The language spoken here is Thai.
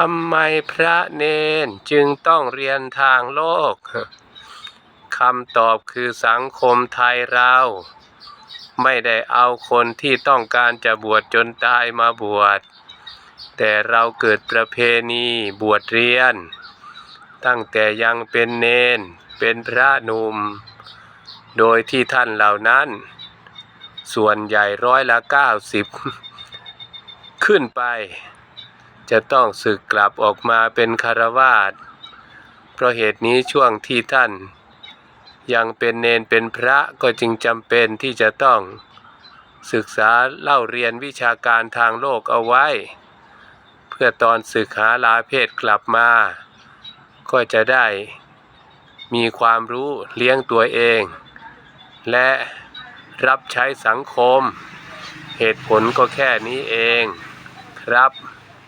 ทำไมพระเนนจึงต้องเรียนทางโลกคำตอบคือสังคมไทยเรา ไม่ได้เอาคนที่ต้องการจะบวชจนตายมาบวช แต่เราเกิดประเพณีบวชเรียน ตั้งแต่ยังเป็นเนน เป็นพระหนุ่ม โดยที่ท่านเหล่านั้น ส่วนใหญ่ร้อยละเก้าสิบขึ้นไป จะต้องสึกกลับออกมาเป็นคารวาสเพราะเหตุนี้ช่วงที่ท่าน ยังเป็นเนนเป็นพระก็จึงจำเป็นที่จะต้องศึกษาเล่าเรียนวิชาการทางโลกเอาไว้ เพื่อตอนศึกหาลาเพศกลับมา ก็จะได้มีความรู้เลี้ยงตัวเอง และรับใช้สังคม เหตุผลก็แค่นี้เองครับ